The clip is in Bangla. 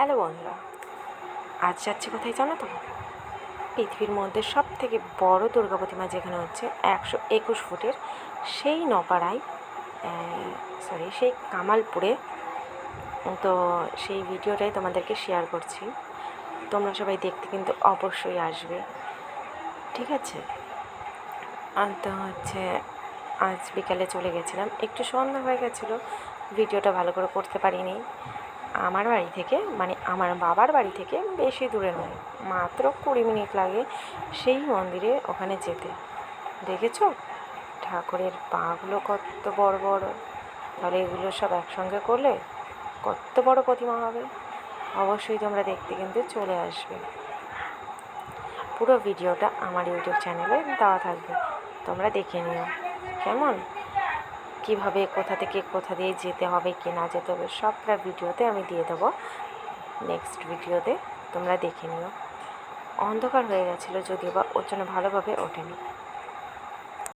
হ্যালো বন্ধুরা, আজ যাচ্ছি কোথায় জানো তো? পৃথিবীর মধ্যে সব থেকে বড় দুর্গা প্রতিমা যেখানে হচ্ছে একশো একুশ ফুটের সেই নপাড়ায় সরি সেই কামালপুরে। তো সেই ভিডিওটাই তোমাদেরকে শেয়ার করছি। তোমরা সবাই দেখতে কিন্তু অবশ্যই আসবে। ঠিক আছে? আর তো হচ্ছে, আজ বিকালে চলে গেছিলাম। একটু সন্ধ্যা হয়ে গেছিল, ভিডিওটা ভালো করে করতে পারিনি। আমার বাড়ি থেকে মানে আমার বাবার বাড়ি থেকে বেশি দূরে নয়, মাত্র কুড়ি মিনিট লাগে সেই মন্দিরে ওখানে যেতে। দেখেছ? ঠাকুরের পাগুলো কত বড় বড়। তাহলে এগুলো সব একসঙ্গে করলে কত বড় প্রতিমা হবে? অবশ্যই তোমরা দেখতে কিন্তু চলে আসবে। পুরো ভিডিওটা আমার ইউটিউব চ্যানেলে দেওয়া থাকবে। তোমরা দেখে নিও। কেমন? কীভাবে, কোথা থেকে, কোথা দিয়ে যেতে হবে, কি না যেতে হবে, সবটা ভিডিওতে আমি দিয়ে দেবো। নেক্সট ভিডিওতে তোমরা দেখে নিও। অন্ধকার হয়ে গেছিল যদিও বা ওর জন্য ভালোভাবে ওঠেনি।